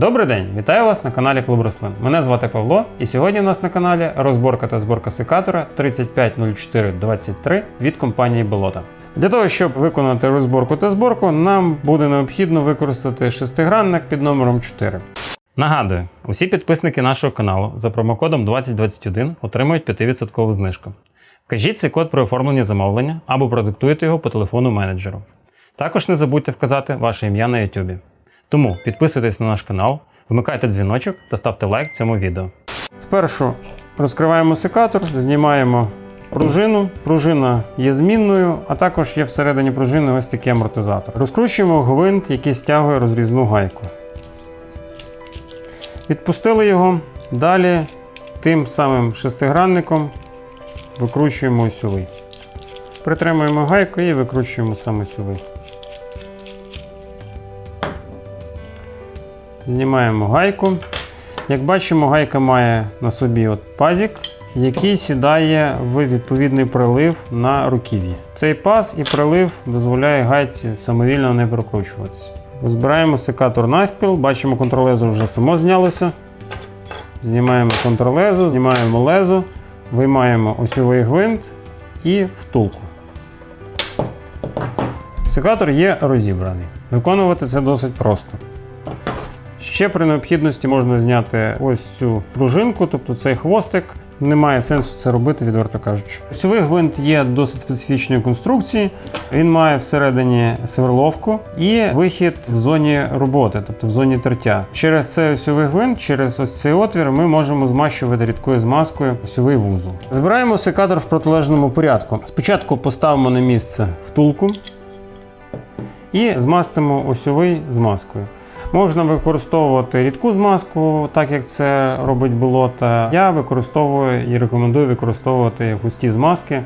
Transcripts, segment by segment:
Добрий день, вітаю вас на каналі Клуб Рослин. Мене звати Павло, і сьогодні у нас на каналі розборка та зборка секатора 350423 від компанії Болота. Для того, щоб виконати розборку та зборку, нам буде необхідно використати шестигранник під номером 4. Нагадую, усі підписники нашого каналу за промокодом 2021 отримують 5% знижку. Вкажіть цей код при оформленні замовлення або продиктуйте його по телефону менеджеру. Також не забудьте вказати ваше ім'я на YouTube. Тому підписуйтесь на наш канал, вмикайте дзвіночок та ставте лайк цьому відео. Спершу розкриваємо секатор, знімаємо пружину. Пружина є змінною, а також є всередині пружини ось такий амортизатор. Розкручуємо гвинт, який стягує розрізну гайку. Відпустили його. Далі тим самим шестигранником викручуємо осьовий. Притримуємо гайку і викручуємо саме сюди. Знімаємо гайку. Як бачимо, гайка має на собі от пазик, який сідає в відповідний прилив на руків'ї. Цей паз і прилив дозволяє гайці самовільно не прокручуватися. Збираємо секатор навпіл, бачимо, контролезо вже само знялося. Знімаємо контролезо, знімаємо лезо, виймаємо осьовий гвинт і втулку. Секатор є розібраний. Виконувати це досить просто. Ще при необхідності можна зняти ось цю пружинку, тобто цей хвостик. Немає сенсу це робити, відверто кажучи. Осьовий гвинт є досить специфічної конструкції. Він має всередині сверловку і вихід в зоні роботи, тобто в зоні тертя. Через цей осьовий гвинт, через ось цей отвір, ми можемо змащувати рідкою змазкою осьовий вузол. Збираємо секатор в протилежному порядку. Спочатку поставимо на місце втулку і змастимо осьовий змазкою. Можна використовувати рідку змазку, так як це робить болота. Я використовую і рекомендую використовувати густі змазки.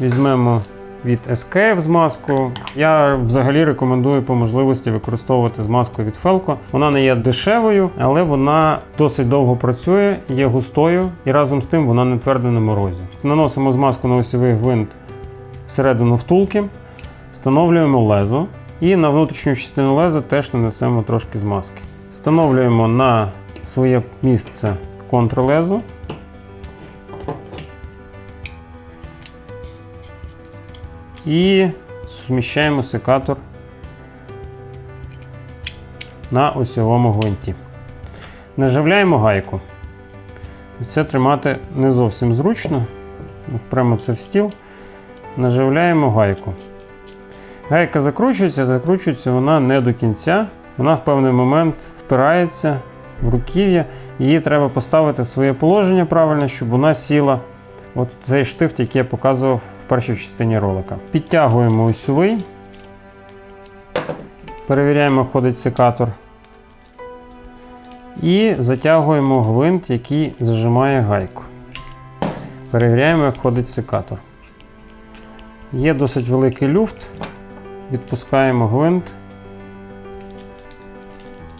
Візьмемо від SKF змазку. Я взагалі рекомендую по можливості використовувати змазку від Felco. Вона не є дешевою, але вона досить довго працює, є густою і разом з тим вона не тверда на морозі. Наносимо змазку на осьовий гвинт всередину втулки, встановлюємо лезо. І на внутрішню частину леза теж нанесемо трошки змазки. Встановлюємо на своє місце контрлезу. І суміщаємо секатор на осьовому гвинті. Наживляємо гайку. Це тримати не зовсім зручно. Впрямо це в стіл. Наживляємо гайку. Гайка закручується, закручується вона не до кінця. Вона в певний момент впирається в руків'я. Її треба поставити в своє положення правильно, щоб вона сіла. От цей штифт, який я показував в першій частині ролика. Підтягуємо осьовий. Перевіряємо, ходить секатор. І затягуємо гвинт, який зажимає гайку. Перевіряємо, як ходить секатор. Є досить великий люфт. Відпускаємо гвинт.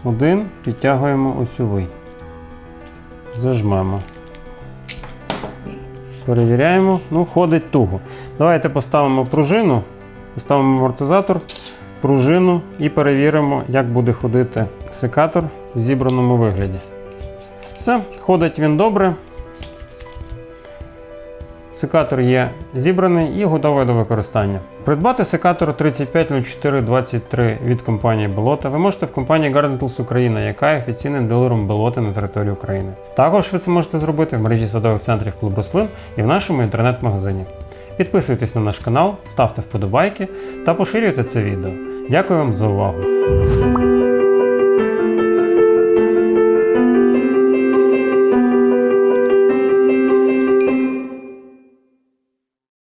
Один, підтягуємо осьовий. Зажмемо. Перевіряємо. Ну, ходить туго. Давайте поставимо пружину, поставимо амортизатор, пружину і перевіримо, як буде ходити секатор в зібраному вигляді. Все, ходить він добре. Секатор є зібраний і готовий до використання. Придбати секатор 350423 від компанії Болота ви можете в компанії Garden Tools Україна, яка є офіційним дилером болоти на території України. Також ви це можете зробити в мережі садових центрів Клуб Рослин і в нашому інтернет-магазині. Підписуйтесь на наш канал, ставте вподобайки та поширюйте це відео. Дякую вам за увагу!